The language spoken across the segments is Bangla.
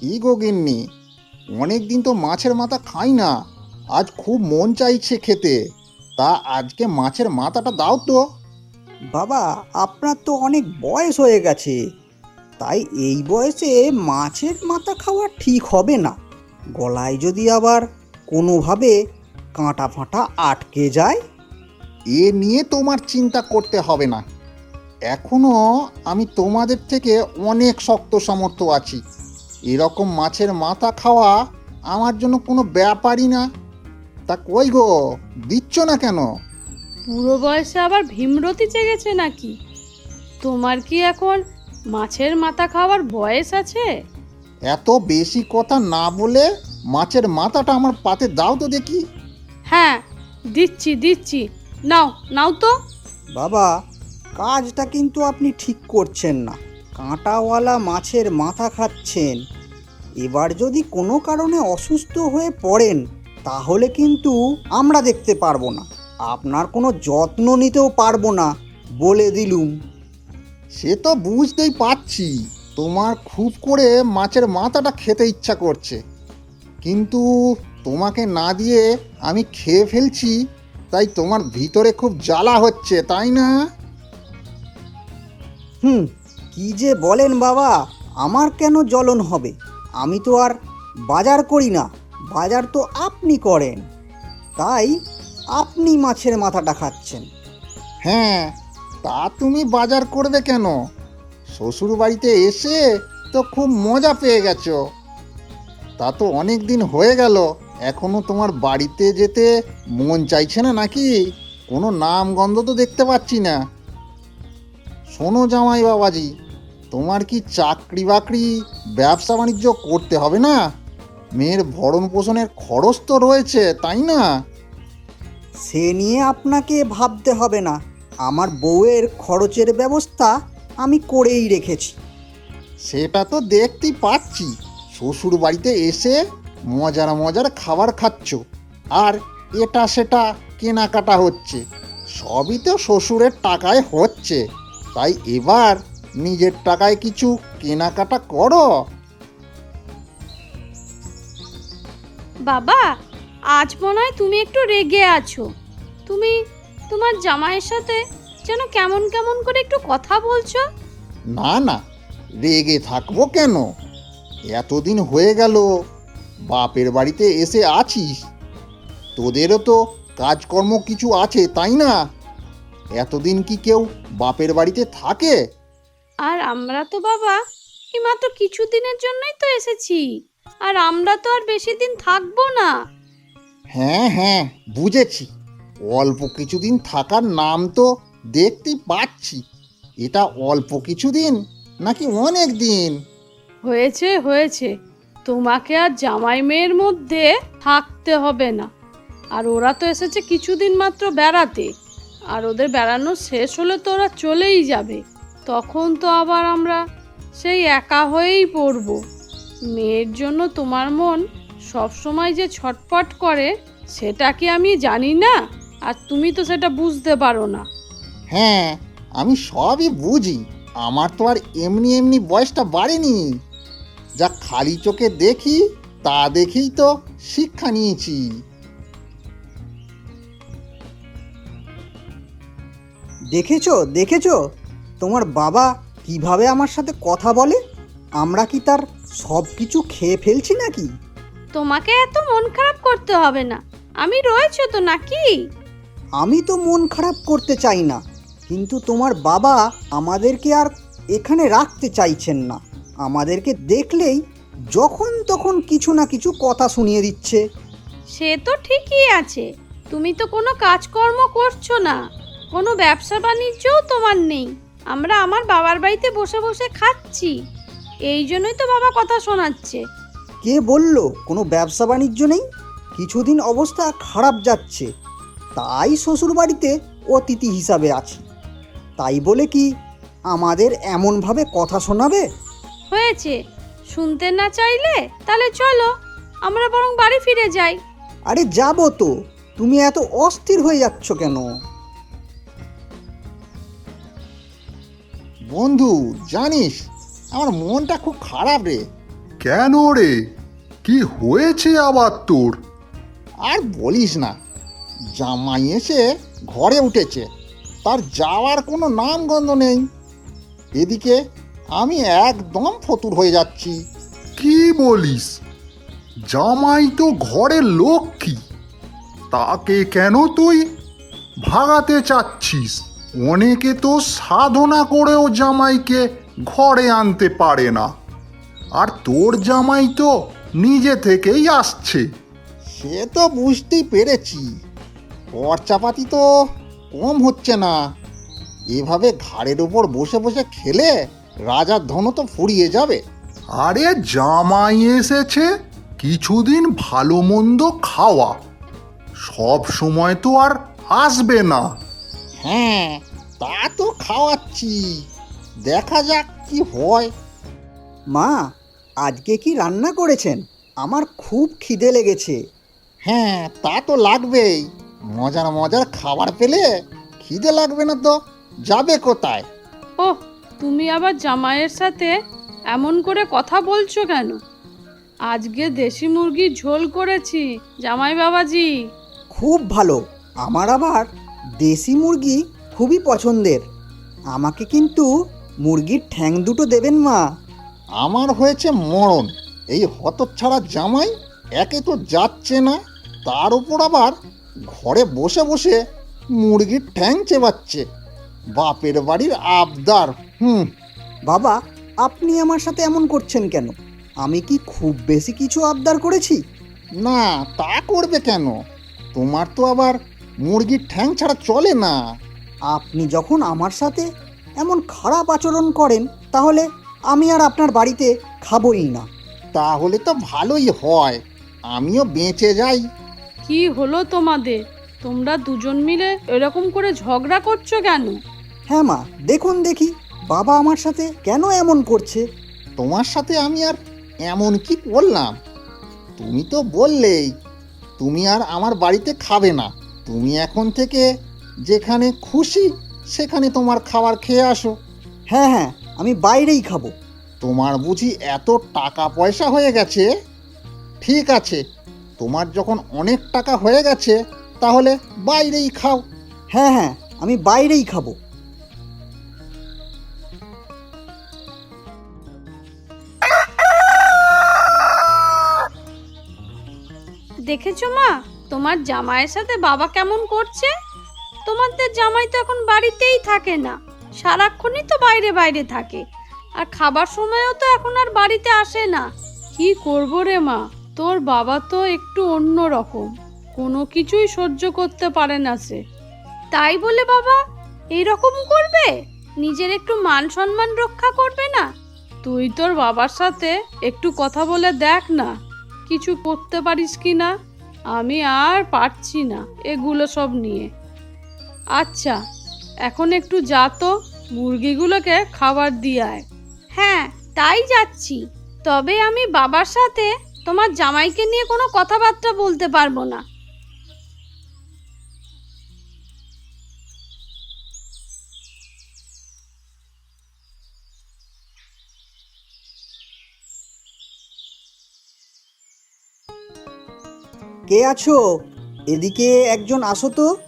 কি গো গিন্নি অনেক দিন তো মাছের মাথা খাই না আজ খুব মন চাইছে খেতে তা আজকে মাছের মাথাটা দাও তো। বাবা আপনার তো অনেক বয়স হয়ে গেছে তাই এই বয়সে মাছের মাথা খাওয়া ঠিক হবে না গলায় যদি আবার কোনোভাবে কাঁটা ফাঁটা আটকে যায়। এ নিয়ে তোমার চিন্তা করতে হবে না এখনও আমি তোমাদের থেকে অনেক শক্ত সামর্থ্য আছি। এরকম মাছের মাথা খাওয়া আমার জন্য কোনো ব্যাপারই না। তা কই গো দিচ্ছ না কেন? পুরো বয়সে আবার ভীমরতি চেগেছে নাকি? তোমার কি এখন মাছের মাথা খাওয়ার বয়স আছে? এত বেশি কথা না বলে মাছের মাথাটা আমার পাতে দাও তো দেখি। হ্যাঁ দিচ্ছি দিচ্ছি। নাও নাও তো। বাবা কাজটা কিন্তু আপনি ঠিক করছেন না। কাঁটাওয়ালা মাছের মাথা খাচ্ছেন। এবার যদি কোনো কারণে অসুস্থ হয়ে পড়েন তাহলে কিন্তু আমরা দেখতে পারব না। আপনার কোনো যত্ন নিতেও পারব না বলে দিলুম। সে তো বুঝতেই পারছি তোমার খুব করে মাছের মাথাটা খেতে ইচ্ছা করছে। কিন্তু তোমাকে না দিয়ে আমি খেয়ে ফেলছি তাই তোমার ভিতরে খুব জ্বালা হচ্ছে তাই না? হুম কি যে বলেন বাবা আমার কেন জ্বলন হবে? আমি তো আর বাজার করি না, বাজার তো আপনি করেন। তাই আপনি মাছের মাথাটা খাচ্ছেন। হ্যাঁ তা তুমি বাজার করবে কেন? শ্বশুর বাড়িতে এসে তো খুব মজা পেয়ে গেছো। তা তো অনেক দিন হয়ে গেল, এখনও তোমার বাড়িতে যেতে মন চাইছে না নাকি? কোনো নাম গন্ধ তো দেখতে পাচ্ছি না। শোনো জামাই বাবাজি তোমার কি চাকরি বাকরি ব্যবসা বাণিজ্য করতে হবে না? মেয়ের ভরণ পোষণের খরচ তো রয়েছে তাই না? সে নিয়ে আপনাকে ভাবতে হবে না। আমার বউয়ের খরচের ব্যবস্থা আমি করেই রেখেছি। সেটা তো দেখতেই পাচ্ছি। শ্বশুর বাড়িতে এসে মজার মজার খাবার খাচ্ছ। আর এটা সেটা কেনাকাটা হচ্ছে। সবই তো শ্বশুরের টাকায় হচ্ছে। তাই এবার নিজের টাকায় কিছু কেনাকাটা করো। বাবা আজ মনে হয় তুমি একটু রেগে আছো। তুমি তোমার জামাইয়ের সাথে যেন কেমন কেমন করে একটু কথা বলছো। না না রেগে থাকব কেন? এতদিন হয়ে গেল বাপের বাড়িতে এসে আছিস। তোদেরও তো কাজকর্ম কিছু আছে তাই না? এতদিন কি কেউ বাপের বাড়িতে থাকে? আর আমরা তো বাবা এই মাত্র কিছু দিনের জন্যই তো এসেছি। আর আমরা তো আর বেশি দিন থাকব না। হ্যাঁ হ্যাঁ বুঝেছি। অল্প কিছুদিন থাকার নাম তো দেখতেই পাচ্ছি। এটা অল্প কিছুদিন নাকি অনেক দিন? হয়েছে হয়েছে। তোমাকে আর জামাই মেয়ের মধ্যে থাকতে হবে না। আর ওরা তো এসেছে কিছুদিন মাত্র বেড়াতে। আর ওদের বেড়ানো শেষ হলে তো ওরা চলেই যাবে। তখন তো আবার আমরা সেই একা হয়েই পড়ব। মেয়ের জন্য তোমার মন সবসময় যে ছটপট করে সেটা কি আমি জানি না? আর তুমি তো সেটা বুঝতে পারো না। হ্যাঁ আমি সবই বুঝি। আমার তো আর এমনি এমনি বয়সটা বাড়েনি। যা খালি চোখে দেখি তা দেখেই তো শিক্ষা নিয়েছি। দেখেছ দেখেছ? তোমার বাবা কীভাবে আমার সাথে কথা বলে? আমরা কি তার সব কিছু খেয়ে ফেলছি নাকি? তোমাকে এত মন খারাপ করতে হবে না। আমি রয়েছে তো নাকি? আমি তো মন খারাপ করতে চাই না কিন্তু তোমার বাবা আমাদেরকে আর এখানে রাখতে চাইছেন না। আমাদেরকে দেখলেই যখন তখন কিছু না কিছু কথা শুনিয়ে দিচ্ছে। সে তো ঠিকই আছে। তুমি তো কোনো কাজকর্ম করছ না। কোনো ব্যবসা বাণিজ্যও তোমার নেই। আমরা আমার বাবার বাড়িতে বসে বসে খাচ্ছি। এই জন্যই তো বাবা কথা শোনাচ্ছে। কে বলল? কোনো ব্যবসা বাণিজ্য নেই? কিছুদিন অবস্থা খারাপ যাচ্ছে। তাই শ্বশুরবাড়িতে অতিথি হিসাবে আছি। তাই বলে কি আমাদের এমনভাবে কথা শোনাবে? হয়েছে। শুনতে না চাইলে তাহলে চলো আমরা বরং বাড়ি ফিরে যাই। আরে যাব তো। তুমি এত অস্থির হয়ে যাচ্ছ কেন? বন্ধু জানিস আমার মনটা খুব খারাপ রে। কেন রে? কি হয়েছে আবার তোর? আর বলিস না জামাই এসে ঘরে উঠেছে তার যাওয়ার কোনো নাম গন্ধ নেই। এদিকে আমি একদম ফতুর হয়ে যাচ্ছি। কি বলিস? জামাই তো ঘরের লক্ষ্মী তাকে কেন তুই ভাগাতে চাচ্ছিস? অনেকে তো সাধনা করেও জামাইকে ঘরে আনতে পারে না। আর তোর জামাই তো নিজে থেকেই আসছে। সে তো বুঝতেই পেরেছি। খরচাপাতি তো কম হচ্ছে না। এভাবে ঘাড়ের ওপর বসে বসে খেলে রাজার ধনও তো ফুরিয়ে যাবে। আরে জামাই এসেছে কিছুদিন ভালো মন্দ খাওয়া। সব সময় তো আর আসবে না। হ্যাঁ তা তো খাওয়াচ্ছি। দেখা যাক কি হয়। মা আজকে কি রান্না করেছেন? আমার খুব খিদে লেগেছে। হ্যাঁ তা তো লাগবেই। মজার মজার খাবার পেলে খিদে লাগবে না তো। যাবে কোথায়? ও তুমি আবার জামাইয়ের সাথে এমন করে কথা বলছো কেন? আজকে দেশি মুরগির ঝোল করেছি জামাই বাবাজি খুব ভালো। আমার আবার দেশি মুরগি খুবই পছন্দের। আমাকে কিন্তু মুরগির ঠ্যাং দুটো দেবেন মা। আমার হয়েছে মরণ। এই হতচ্ছাড়া জামাই একে তো যাচ্ছে না তার উপর আবার ঘরে বসে বসে মুরগির ঠ্যাং চেবাচ্ছে। বাপের বাড়ির আবদার হুম। বাবা আপনি আমার সাথে এমন করছেন কেন? আমি কি খুব বেশি কিছু আবদার করেছি? না তা করবে কেন? তোমার তো আবার মুরগির ঠ্যাং ছাড়া চলে না। আপনি যখন আমার সাথে এমন খারাপ আচরণ করেন তাহলে আমি আর আপনার বাড়িতে খাবই না। তাহলে তো ভালোই হয়। আমিও বেঁচে যাই। কি হলো তোমাদের? তোমরা দুজন মিলে এরকম করে ঝগড়া করছ কেন? হ্যাঁ মা দেখুন দেখি বাবা আমার সাথে কেন এমন করছে? তোমার সাথে আমি আর এমন কি করলাম? তুমি তো বললেই তুমি আর আমার বাড়িতে খাবে না। তুমি এখন থেকে যেখানে খুশি সেখানে তোমার খাবার খেয়ে আসো। হ্যাঁ হ্যাঁ আমি বাইরেই খাব। তোমার বুঝি এত টাকা পয়সা হয়ে গেছে? ঠিক আছে তোমার যখন অনেক টাকা হয়ে গেছে তাহলে বাইরেই খাও। হ্যাঁ হ্যাঁ আমি বাইরেই খাব। দেখেছ মা? তোমার জামাইয়ের সাথে বাবা কেমন করছে? তোমাদের জামাই তো এখন বাড়িতেই থাকে না। সারাক্ষণই তো বাইরে বাইরে থাকে। আর খাবার সময়ও তো এখন আর বাড়িতে আসে না। কি করব রে মা? তোর বাবা তো একটু অন্য রকম। কোনো কিছুই সহ্য করতে পারে না সে। তাই বলে বাবা এই রকম করবে? নিজের একটু মান সম্মান রক্ষা করবে না? তুই তোর বাবার সাথে একটু কথা বলে দেখ না। কিছু করতে পারিস কি না? আমি আর পারছি না এগুলো সব নিয়ে। আচ্ছা এখন একটু যা তো মুরগিগুলোকে খাবার দিয়ে আয়। হ্যাঁ তাই যাচ্ছি। তবে আমি বাবার সাথে তোমার জামাইকে নিয়ে কোনো কথাবার্তা বলতে পারব না। কে আছো? এদিকে একজন আসো তো।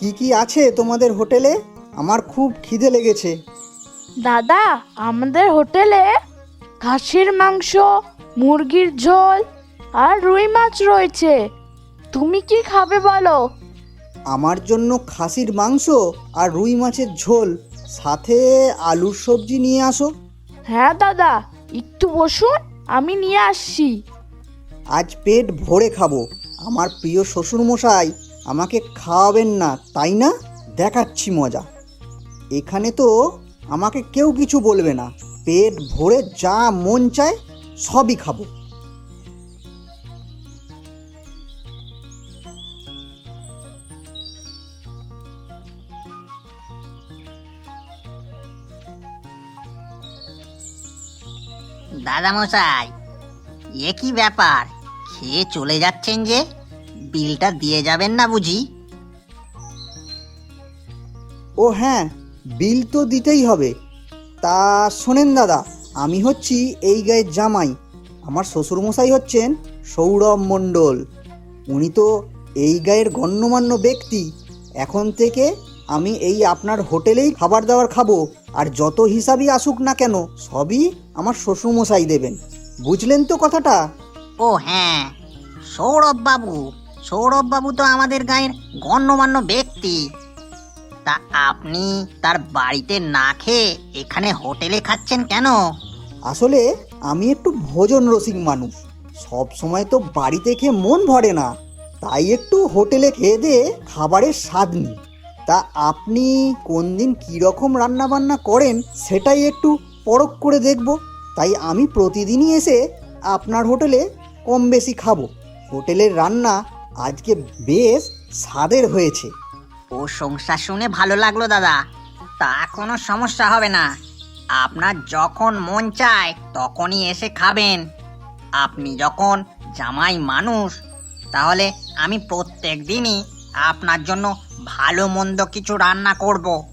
কি কি আছে তোমাদের হোটেলে? আমার খুব খিদে লেগেছে। দাদা আমাদের হোটেলে খাসির মাংস মুরগির ঝোল আর রুই মাছ রয়েছে। তুমি কি খাবে বলো? আমার জন্য খাসির মাংস আর রুই মাছের ঝোল সাথে আলুর সবজি নিয়ে আসো। হ্যাঁ দাদা একটু বসুন আমি নিয়ে আসছি। আজ পেট ভরে খাব। আমার প্রিয় শ্বশুরমশাই আমাকে খাওয়াবেন না, তাই না? দেখাচ্ছি মজা। এখানে তো আমাকে কেউ কিছু বলবে না। পেট ভরে যা মন চায় সবই খাব। দাদামশাই, এ কি ব্যাপার? খেয়ে চলে যাচ্ছেন যে? বিলটা দিয়ে যাবেন না বুঝি? ও হ্যাঁ বিল তো দিতেই হবে। তা শোনেন দাদা আমি হচ্ছি এই গায়ের জামাই। আমার শ্বশুরমশাই হচ্ছেন সৌরভ মণ্ডল। উনি তো এই গায়ের গণ্যমান্য ব্যক্তি। এখন থেকে আমি এই আপনার হোটেলেই খাবার দাবার খাব আর যত হিসাবই আসুক না কেন সবই আমার শ্বশুরমশাই দেবেন। বুঝলেন তো কথাটা? ও হ্যাঁ সৌরভ বাবু সৌরভ বাবু তো আমাদের গায়ের গণ্যমান্য ব্যক্তি। তা আপনি তার বাড়িতে না খেয়ে এখানে হোটেলে খাচ্ছেন কেন? আসলে আমি একটু ভোজন রসিক মানুষ। সব সময় তো বাড়িতে খেয়ে মন ভরে না। তাই একটু হোটেলে খেয়ে দিয়ে খাবারের স্বাদ নিই। তা আপনি কোন দিন কীরকম রান্নাবান্না করেন সেটাই একটু পরখ করে দেখব। তাই আমি প্রতিদিনই এসে আপনার হোটেলে কম বেশি খাব। হোটেলের রান্না আজকে বেশ স্বাদের হয়েছে। ও সংসার শুনে ভালো লাগল দাদা। তা কোনো সমস্যা হবে না। আপনার যখন মন চায় তখনই এসে খাবেন। আপনি যখন জামাই মানুষ, তাহলে আমি প্রত্যেক দিনই আপনার জন্য ভালো মন্দ কিছু রান্না করব।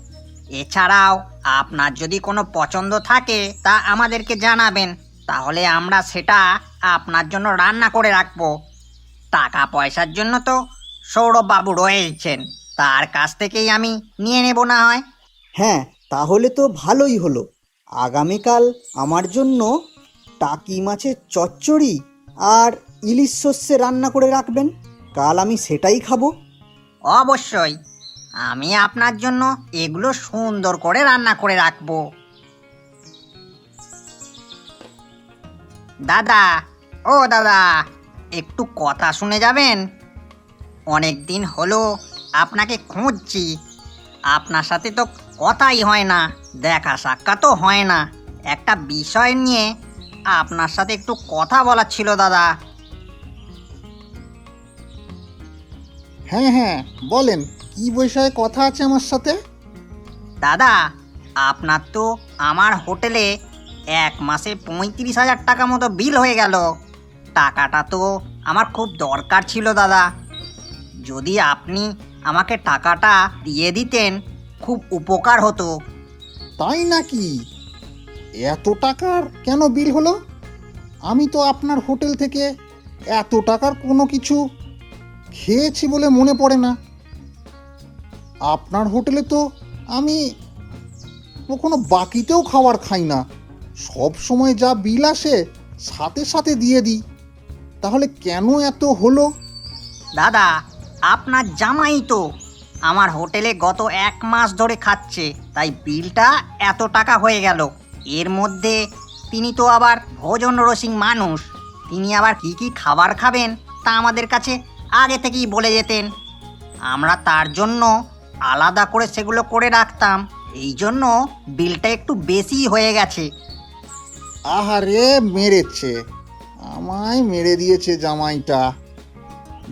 এছাড়াও আপনার যদি কোনো পছন্দ থাকে তা আমাদেরকে জানাবেন, তাহলে আমরা সেটা আপনার জন্য রান্না করে রাখব। টাকা পয়সার জন্য তো সৌরভবাবু রয়েছেন। তার কাছ থেকেই আমি নিয়ে নেব না হয়। হ্যাঁ তাহলে তো ভালোই হলো। আগামীকাল আমার জন্য টাকি মাছের চচ্চড়ি আর ইলিশ শস্যে রান্না করে রাখবেন। কাল আমি সেটাই খাব। অবশ্যই। আমি আপনার জন্য এগুলো সুন্দর করে রান্না করে রাখব। দাদা ও দাদা একটু কথা শুনে যাবেন? অনেক দিন হলো আপনাকে খুঁজছি। আপনার সাথে তো কথাই হয় না দেখা সাক্ষাৎও হয় না। একটা বিষয় নিয়ে আপনার সাথে একটু কথা বলার ছিল দাদা। হ্যাঁ হ্যাঁ বলেন কি বিষয়ে কথা আছে আমার সাথে? দাদা আপনার তো আমার হোটেলে এক মাসে পঁয়ত্রিশ হাজার টাকা মতো বিল হয়ে গেল। টাকাটা তো আমার খুব দরকার ছিল, দাদা। যদি আপনি আমাকে টাকাটা দিয়ে দিতেন, খুব উপকার হতো। তাই নাকি? এত টাকার কেন বিল হলো? আমি তো আপনার হোটেল থেকে এত টাকার কোনো কিছু খেয়েছি বলে মনে পড়ে না। আপনার হোটেলে তো আমি কোনো বাকিতেও খাবার খাই না। সব সময় যা বিল আসে, সাথে সাথে দিয়ে দিই। তাহলে কেন এত হলো? দাদা আপনার জামাই তো আমার হোটেলে গত এক মাস ধরে খাচ্ছে তাই বিলটা এত টাকা হয়ে গেল। এর মধ্যে তিনি তো আবার ভোজন রসিক মানুষ তিনি আবার কি কি খাবার খাবেন তা আমাদের কাছে আগে থেকেই বলে যেতেন। আমরা তার জন্য আলাদা করে সেগুলো করে রাখতাম এই জন্য বিলটা একটু বেশি হয়ে গেছে। আহারে মেরেছে। আমায় মেরে দিয়েছে জামাইটা।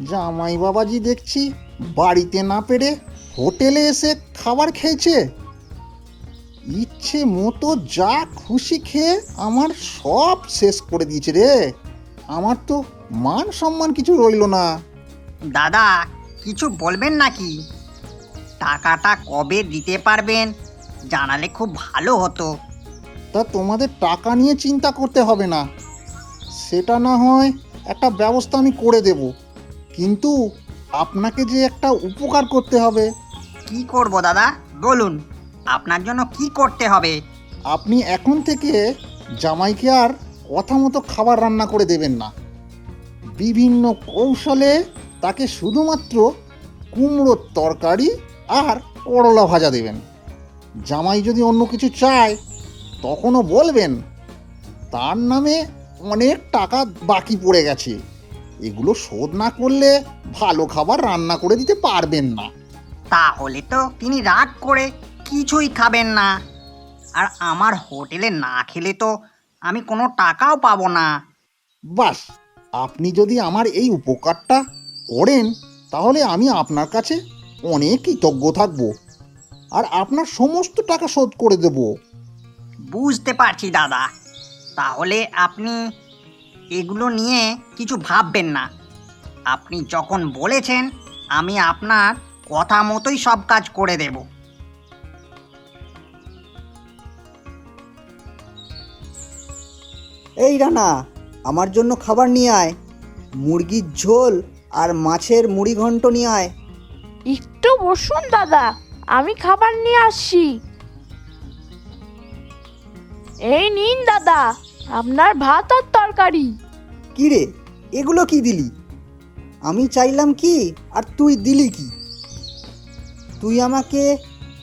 জামাই বাবাজি দেখছি বাড়িতে না পেরে হোটেলে এসে খাবার খেয়েছে। ইচ্ছে মতো যা খুশি খেয়ে আমার সব শেষ করে দিয়েছে রে। আমার তো মান সম্মান কিছু রইল না। দাদা কিছু বলবেন নাকি? টাকাটা কবে দিতে পারবেন জানালে খুব ভালো হতো। তা তোমাদের টাকা নিয়ে চিন্তা করতে হবে না। সেটা না হয় একটা ব্যবস্থা আমি করে দেব। কিন্তু আপনাকে যে একটা উপকার করতে হবে। কি করব দাদা? বলুন। আপনার জন্য কি করতে হবে? আপনি এখন থেকে জামাইকে আর কথা মতো খাবার রান্না করে দেবেন না। বিভিন্ন কৌশলে তাকে শুধুমাত্র কুমড়োর তরকারি আর করলা ভাজা দেবেন। জামাই যদি অন্য কিছু চায় তখনও বলবেন তার নামে অনেক টাকা বাকি পড়ে গেছে। এগুলো শোধ না করলে ভালো খাবার রান্না করে দিতে পারবেন না। তাহলে তো তিনি রাগ করে কিছুই খাবেন না। আর আমার হোটেলে না খেলে তো আমি কোনো টাকাও পাবো না। বাস আপনি যদি আমার এই উপকারটা করেন তাহলে আমি আপনার কাছে অনেক কৃতজ্ঞ থাকব। আর আপনার সমস্ত টাকা শোধ করে দেব। বুঝতে পারছি দাদা। তাহলে আপনি এগুলো নিয়ে কিছু ভাববেন না। আপনি যখন বলেছেন আমি আপনার কথা মতোই সব কাজ করে দেব। এই রানা আমার জন্য খাবার নিয়ে আয়। মুরগির ঝোল আর মাছের মুড়ি ঘন্ট নিয়ে আয়। একটু বসুন দাদা আমি খাবার নিয়ে আসছি। এই নিন দাদা। আপনার ভাত আর তরকারি। কি রে এগুলো কি দিলি? আমি চাইলাম কি আর তুই দিলি কি? তুই আমাকে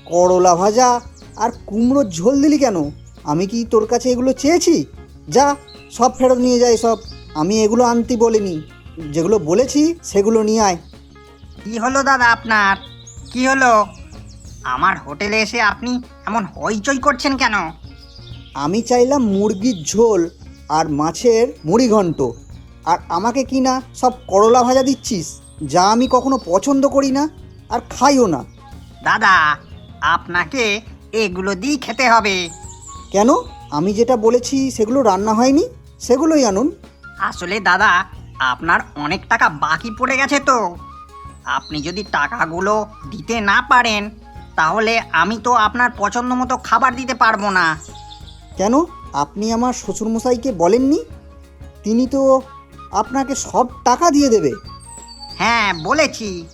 করলা ভাজা আর কুমড়োর ঝোল দিলি কেন? আমি কি তোর কাছে এগুলো চেয়েছি? যা সব ফেরত নিয়ে যাই সব আমি এগুলো আনতে বলিনি। যেগুলো বলেছি সেগুলো নিয়ে আয়। কি হলো দাদা আপনার? কি হলো? আমার হোটেলে এসে আপনি এমন হইচই করছেন কেন? আমি চাইলাম মুরগির ঝোল আর মাছের মুড়ি ঘন্ট। আর আমাকে কি না সব করলা ভাজা দিচ্ছিস যা আমি কখনো পছন্দ করি না আর খাইও না। দাদা আপনাকে এগুলো দিয়ে খেতে হবে। কেন? আমি যেটা বলেছি সেগুলো রান্না হয়নি সেগুলোই আনুন। আসলে দাদা আপনার অনেক টাকা বাকি পড়ে গেছে তো। আপনি যদি টাকাগুলো দিতে না পারেন তাহলে আমি তো আপনার পছন্দ মতো খাবার দিতে পারব না। কেন? আপনি আমার শ্বশুরমশাইকে বলেননি? তিনি তো আপনাকে সব টাকা দিয়ে দেবে। হ্যাঁ বলেছি।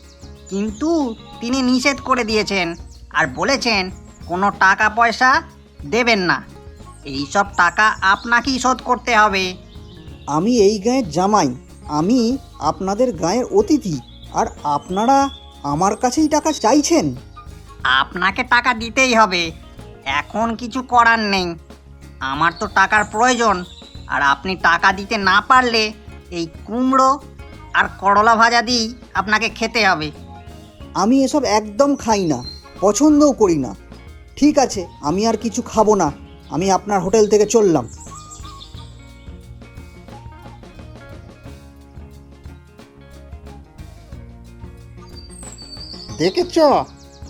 কিন্তু তিনি নিষেধ করে দিয়েছেন আর বলেছেন কোনো টাকা পয়সা দেবেন না। এই সব টাকা আপনাকেই শোধ করতে হবে। আমি এই গাঁয়ের জামাই। আমি আপনাদের গাঁয়ের অতিথি। আর আপনারা আমার কাছেই টাকা চাইছেন। আপনাকে টাকা দিতেই হবে। এখন কিছু করার নেই। আমার তো টাকার প্রয়োজন। আর আপনি টাকা দিতে না পারলে এই কুমড়ো আর করলা ভাজা দিয়েই আপনাকে খেতে হবে। আমি এসব একদম খাই না পছন্দও করি না। ঠিক আছে আমি আর কিছু খাব না আমি আপনার হোটেল থেকে চললাম। দেখেছ?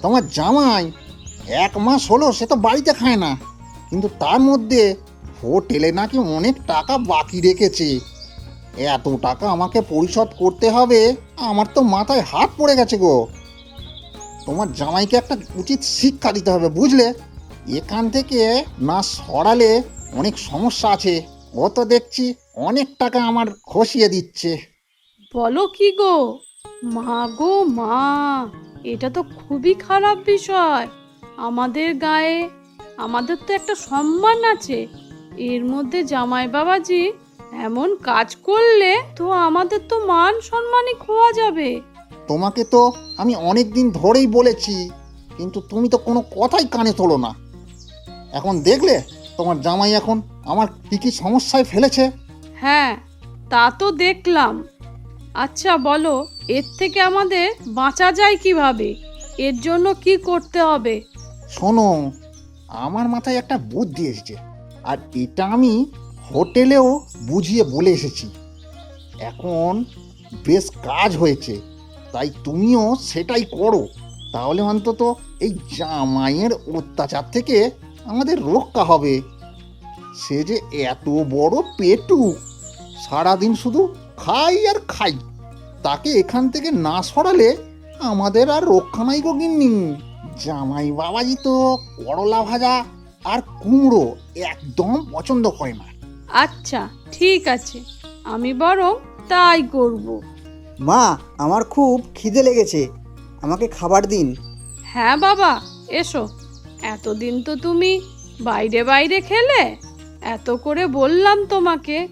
তোমার জামাই এক মাস হলো সে তো বাড়িতে খায় না। কিন্তু তার মধ্যে হোটেলে নাকি অনেক টাকা বাকি রেখেছে। এত টাকা আমাকে পরিশোধ করতে হবে, আমার তো মাথায় হাত পড়ে গেছে গো। তোমার জামাইকে একটা উচিত শিক্ষা দিতে হবে, বুঝলে? এখান থেকে না সরালে অনেক সমস্যা আছে। ও তো দেখছি অনেক টাকা আমার খসিয়ে দিচ্ছে। বলো কি গো? মা গো, মা, এটা তো খুবই খারাপ বিষয়। আমাদের গায়ে আমাদের তো একটা সম্মান আছে। এর মধ্যে জামাই বাবাজি এমন কাজ করলে তো আমাদের তো মান সম্মানই খোয়া যাবে। তোমাকে তো আমি অনেক দিন ধরেই বলেছি কিন্তু তুমি তো কোনো কথাই কানে তোলো না। এখন দেখলে তোমার জামাই এখন আমার কী কী সমস্যায় ফেলেছে? হ্যাঁ তা তো দেখলাম। আচ্ছা বলো এর থেকে আমাদের বাঁচা যায় কীভাবে? এর জন্য কি করতে হবে? শোনো আমার মাথায় একটা বুদ্ধি এসেছে, আর এটা আমি হোটেলেও বুঝিয়ে বলে এসেছি। এখন বেশ কাজ হয়েছে, তাই তুমিও সেটাই করো। তাহলে অন্তত এই জামাইয়ের অত্যাচার থেকে আমাদের রক্ষা হবে। সে যে এত বড় পেটু, সারাদিন শুধু খাই আর খাই, তাকে এখান থেকে না সরালে আমাদের আর রক্ষা নাই গো গিন্নি। জামাই বাবাজি তো করলা ভাজা আর কুমড়ো একদম পছন্দ করে না। আচ্ছা ঠিক আছে। আমি বরং তাই করব। মা আমার খুব খিদে লেগেছে। আমাকে খাবার দিন। হ্যাঁ বাবা এসো। এতদিন তো তুমি বাইরে বাইরে খেলে এত করে বললাম তোমাকে।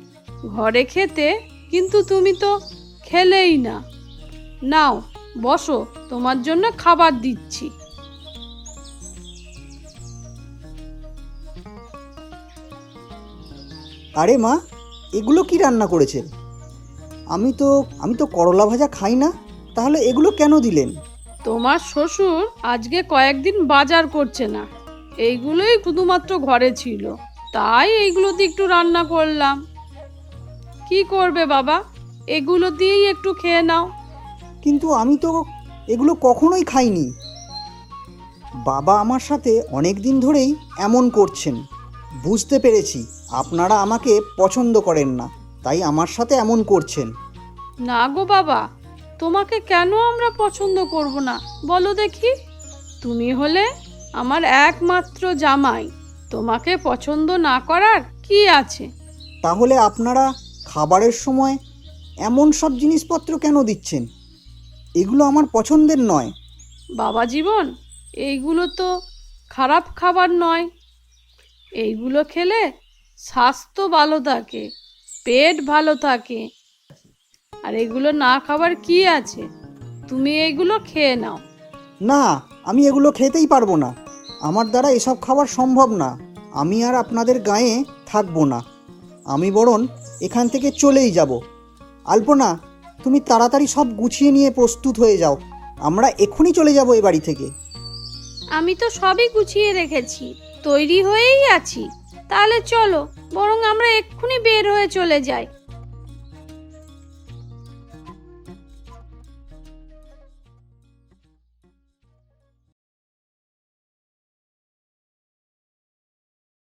ঘরে খেতে কিন্তু তুমি তো খেলেই না। নাও বসো তোমার জন্য খাবার দিচ্ছি। আরে মা এগুলো কি রান্না করেছেন? আমি তো আমি তো করলা ভাজা খাই না তাহলে এগুলো কেন দিলেন? তোমার শ্বশুর আজকে কয়েকদিন বাজার করছে না এইগুলোই শুধুমাত্র ঘরে ছিল তাই এইগুলো দিয়ে একটু রান্না করলাম। কি করবে বাবা? এগুলো দিয়েই একটু খেয়ে নাও। কিন্তু আমি তো এগুলো কখনোই খাইনি। বাবা আমার সাথে অনেক দিন ধরেই এমন করছেন বুঝতে পেরেছি। আপনারা আমাকে পছন্দ করেন না তাই আমার সাথে এমন করছেন। না গো বাবা তোমাকে কেন আমরা পছন্দ করব না? বলো দেখি। তুমি হলে আমার একমাত্র জামাই তোমাকে পছন্দ না করার কি আছে? তাহলে আপনারা খাবারের সময় এমন সব জিনিসপত্র কেন দিচ্ছেন? এগুলো আমার পছন্দের নয়। বাবা জীবন এইগুলো তো খারাপ খাবার নয়। এইগুলো খেলে স্বাস্থ্য ভালো থাকে পেট ভালো থাকে। আর এগুলো না খাবার কি আছে? তুমি এগুলো খেয়ে নাও। না আমি এগুলো খেতেই পারব না। আমার দ্বারা এসব খাবার সম্ভব না। আমি আর আপনাদের গায়ে থাকব না। আমি বরং এখান থেকে চলেই যাব। আলপনা তুমি তাড়াতাড়ি সব গুছিয়ে নিয়ে প্রস্তুত হয়ে যাও। আমরা এক্ষুনি চলে যাব এ বাড়ি থেকে। আমি তো সবই গুছিয়ে রেখেছি। তৈরি হয়েই আছি। তাহলে চলো বরং আমরা এক্ষুনি বের হয়ে চলে যাই।